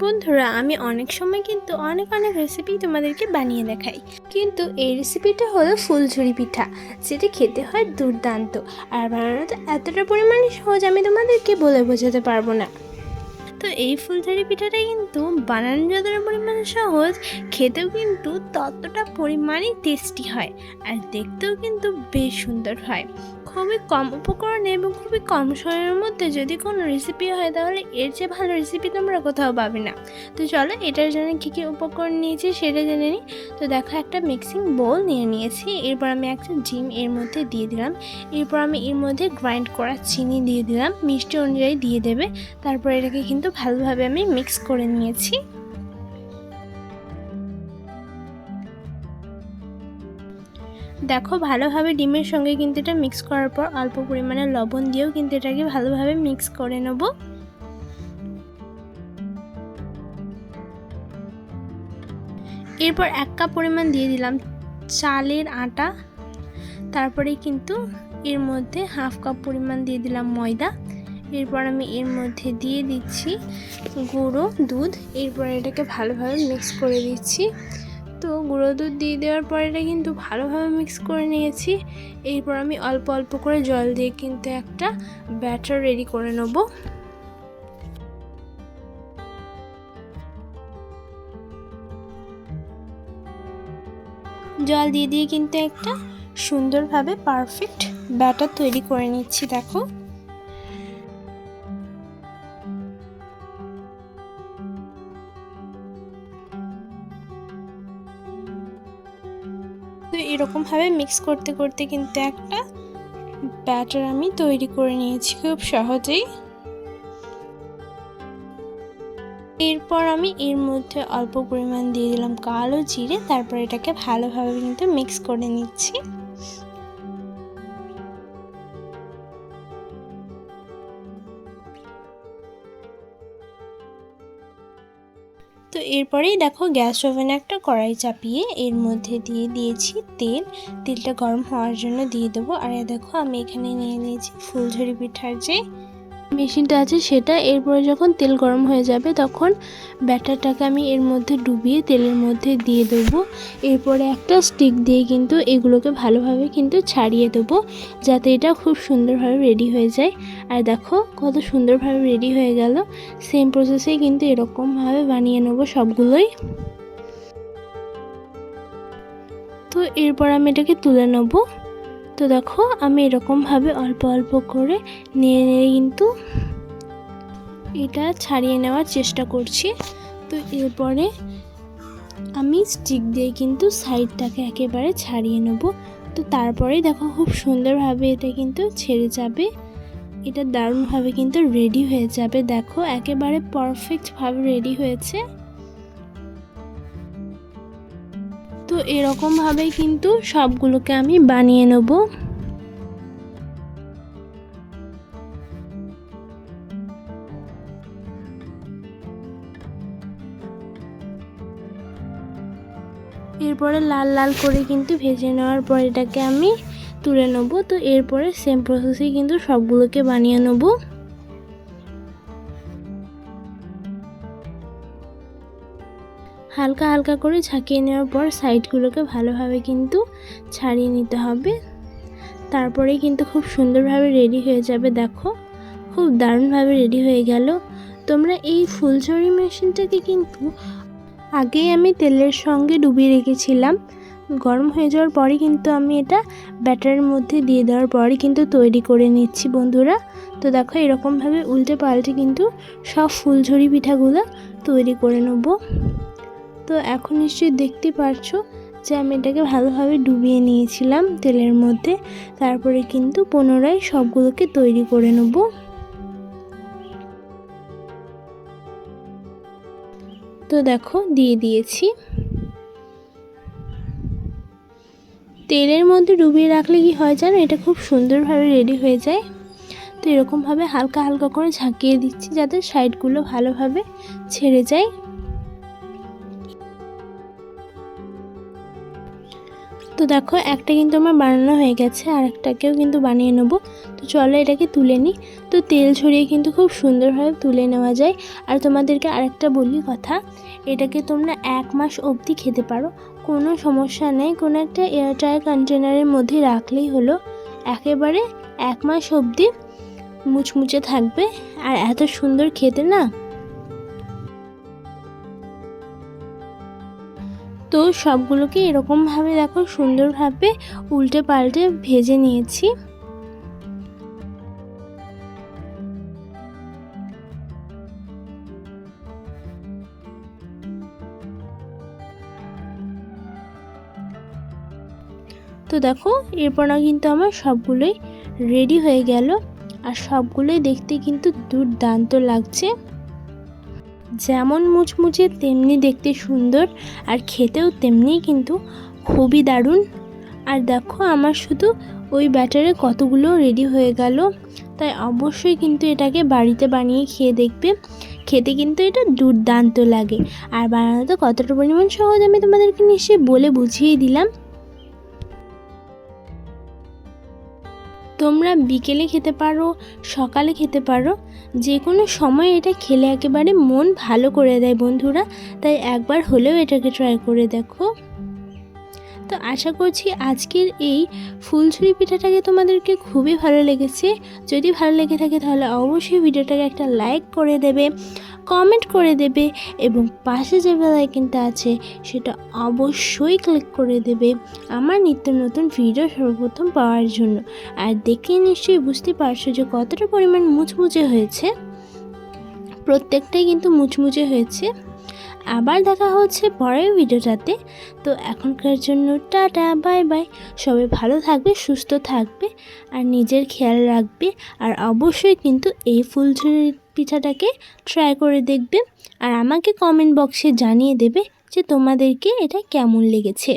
বন্ধুরা, আমি অনেক সময় কিন্তু অনেক অনেক রেসিপি তোমাদেরকে বানিয়ে দেখাই। কিন্তু এই রেসিপিটা হলো ফুলঝুরি পিঠা, যেটা খেতে হয় দুর্দান্ত। আর বানানোটা এতটা পরিমাণে সহজ আমি তোমাদেরকে বলে বোঝাতে পারব না। তো এই ফুলঝুরি পিঠাটা কিন্তু বানানো যতটা পরিমাণে সহজ, খেতেও কিন্তু ততটা পরিমাণে টেস্টি হয়। আর দেখতেও কিন্তু বেশ সুন্দর হয়। খুবই কম উপকরণে এবং খুবই কম সময়ের মধ্যে যদি কোনো রেসিপি হয়, তাহলে এর চেয়ে ভালো রেসিপি তোমরা কোথাও পাবে না। তো চলো, এটার জন্য কী কী উপকরণ নিয়েছি সেটা জেনে নিই। তো দেখো, একটা মিক্সিং বোল নিয়ে নিয়েছি। এরপর আমি একটা ডিম এর মধ্যে দিয়ে দিলাম। এরপর আমি এর মধ্যে গ্রাইন্ড করা চিনি দিয়ে দিলাম। মিষ্টি অনুযায়ী দিয়ে দেবে। তারপর এটাকে কিন্তু ভালোভাবে আমি মিক্স করে নিয়েছি। দেখো, ভালোভাবে ডিমের সঙ্গে কিন্তু এটা মিক্স করার পর অল্প পরিমাণে লবণ দিয়েও কিন্তু এটাকে ভালোভাবে মিক্স করে নেব। এরপর এক কাপ পরিমাণ দিয়ে দিলাম চালের আটা। তারপরে কিন্তু এর মধ্যে হাফ কাপ পরিমাণ দিয়ে দিলাম ময়দা। এরপর আমি এর মধ্যে দিয়ে দিচ্ছি গুঁড়ো দুধ। এরপর এটাকে ভালোভাবে মিক্স করে দিচ্ছি। তো গুঁড়ো দুধ দিয়ে দেওয়ার পর এটা কিন্তু ভালোভাবে মিক্স করে নিয়েছি। এরপর আমি অল্প অল্প করে জল দিয়ে কিন্তু একটা ব্যাটার রেডি করে নেব। জল দিয়ে দিয়ে কিন্তু একটা সুন্দরভাবে পারফেক্ট ব্যাটার তৈরি করে নিচ্ছি, দেখো। তো এরকমভাবে মিক্স করতে করতে কিন্তু একটা ব্যাটার আমি তৈরি করে নিয়েছি খুব সহজেই। এরপর আমি এর মধ্যে অল্প পরিমাণ দিয়ে দিলাম কালো জিরে, তারপর এটাকে ভালোভাবে কিন্তু মিক্স করে নিচ্ছি। তো এরপরেই দেখো গ্যাস ওভেনে একটা কড়াই চাপিয়ে এর মধ্যে দিয়ে দিয়েছি তেল। তেলটা গরম হওয়ার জন্য দিয়ে দেবো। আর দেখো আমি এখানে নিয়ে নিয়েছি ফুলঝুরি পিঠার যে মেশিনটা আছে সেটা এরপরে যখন তেল গরম হয়ে যাবে তখন ব্যাটারটাকে আমি এর মধ্যে ডুবিয়ে তেলের মধ্যে দিয়ে দেবো। এরপরে একটা স্টিক দিয়ে কিন্তু এগুলোকে ভালোভাবে কিন্তু ছাড়িয়ে দেবো যাতে এটা খুব সুন্দরভাবে রেডি হয়ে যায়। আর দেখো কত সুন্দরভাবে রেডি হয়ে গেল। সেম প্রসেসে কিন্তু এরকমভাবে বানিয়ে নেব সবগুলোই। তো এরপর আমি এটাকে তুলে নেব। তো দেখো, আমি এরকমভাবে অল্প অল্প করে নিয়ে নিয়ে কিন্তু এটা ছাড়িয়ে নেওয়ার চেষ্টা করছি। তো এরপরে আমি স্টিক দিয়ে কিন্তু সাইডটাকে একেবারে ছাড়িয়ে নেব। তো তারপরেই দেখো, খুব সুন্দরভাবে এটা কিন্তু ছেড়ে যাবে। এটা দারুণভাবে কিন্তু রেডি হয়ে যাবে। দেখো, একেবারে পারফেক্টভাবে রেডি হয়েছে। তো এরকমভাবেই কিন্তু সবগুলোকে আমি বানিয়ে নেব। এরপরে লাল লাল করে কিন্তু ভেজে নেওয়ার পর এটাকে আমি তুলে নেব। তো এরপরে সেম প্রসেসে কিন্তু সবগুলোকে বানিয়ে নেব। হালকা হালকা করে ঝাঁকিয়ে নেওয়ার পর সাইডগুলোকে ভালোভাবে কিন্তু ছাড়িয়ে নিতে হবে। তারপরে কিন্তু খুব সুন্দরভাবে রেডি হয়ে যাবে, দেখো। খুব দারুণভাবে রেডি হয়ে গেল। তোমরা এই ফুলঝড়ি মেশিনটাকে কিন্তু আগেই আমি তেলের সঙ্গে ডুবিয়ে রেখেছিলাম। গরম হয়ে যাওয়ার পরে কিন্তু আমি এটা ব্যাটারের মধ্যে দিয়ে দেওয়ার পরে কিন্তু তৈরি করে নিচ্ছি, বন্ধুরা। তো দেখো, এরকমভাবে উল্টে পাল্টে কিন্তু সব ফুলঝড়ি পিঠাগুলো তৈরি করে নেব। তো এখন নিশ্চয়ই দেখতে পারছ যে আমি এটাকে ভালোভাবে ডুবিয়ে নিয়েছিলাম তেলের মধ্যে। তারপরে কিন্তু পুনরায় সবগুলোকে তৈরি করে নেব। তো দেখো, দিয়ে দিয়েছি। তেলের মধ্যে ডুবিয়ে রাখলে কি হয় জানো? এটা খুব সুন্দরভাবে রেডি হয়ে যায়। তো এরকমভাবে হালকা হালকা করে ঝাঁকিয়ে দিচ্ছি যাতে সাইডগুলো ভালোভাবে ছেড়ে যায়। তো দেখো, একটা কিন্তু আমার বানানো হয়ে গেছে, আর একটাকেও কিন্তু বানিয়ে নেব। তো চলো এটাকে তুলে নিই। তো তেল ছড়িয়ে কিন্তু খুব সুন্দরভাবে তুলে নেওয়া যায়। আর তোমাদেরকে আরেকটা বলি কথা, এটাকে তোমরা এক মাস অবধি খেতে পারো। কোনো সমস্যা নেই, কোনো একটা এয়ারটায়ার কন্টেনারের মধ্যে রাখলেই হলো। একেবারে এক মাস অবধি মুচমুচে থাকবে। আর এত সুন্দর খেতে না তো সবগুলোকে এরকমভাবে দেখো সুন্দরভাবে উল্টে পাল্টে ভেজে নিয়েছি। তো দেখো, এরপর না কিন্তু আমার সবগুলোই রেডি হয়ে গেল। আর সবগুলোই দেখতে কিন্তু দুর্দান্ত লাগছে। যেমন মুচমুচে তেমনি দেখতে সুন্দর আর খেতেও তেমনি কিন্তু খুবই দারুণ। আর দেখো আমার শুধু ওই ব্যাটারে কতগুলো রেডি হয়ে গেল। তাই অবশ্যই কিন্তু এটাকে বাড়িতে বানিয়ে খেয়ে দেখবে। খেতে কিন্তু এটা দুর্দান্ত লাগে। আর বানানোতে কতটা পরিমাণ সহজ আমি তোমাদেরকে নিশ্চয়ই বলে বুঝিয়ে দিলাম। তোমরা বিকেলে খেতে পারো, সকালে খেতে পারো যে কোনো সময় এটা খেলে একেবারে মন ভালো করে দেয় বন্ধুরা, তাই একবার হলেও এটাকে ট্রাই করে দেখো। তো আশা করছি আজকের এই ফুলছুরি পিঠাটাকে তোমাদেরকে খুবই ভালো লেগেছে। যদি ভালো লেগে থাকে তাহলে অবশ্যই ভিডিওটাকে একটা লাইক করে দেবে, কমেন্ট করে দেবে এবং পাশে যে বেলাইকনটা আছে সেটা অবশ্যই ক্লিক করে দেবে আমার নিত্য নতুন ভিডিও সর্বপ্রথম পাওয়ার জন্য। আর দেখে নিশ্চয়ই বুঝতে পারছ যে কতটা পরিমাণ মুচমুচে হয়েছে। প্রত্যেকটাই কিন্তু মুচমুচে হয়েছে। আবার দেখা হচ্ছে পরের ভিডিওটাতে। তো এখনকার জন্য টাটা, বাই বাই। সবাই ভালো থাকবে, সুস্থ থাকবে, আর নিজের খেয়াল রাখবে, আর অবশ্যই কিন্তু এই ফুলঝুরি পিঠাটাকে ট্রাই করে দেখবে, আর আমাকে কমেন্ট বক্সে জানিয়ে দেবে যে তোমাদেরকে এটা কেমন লেগেছে।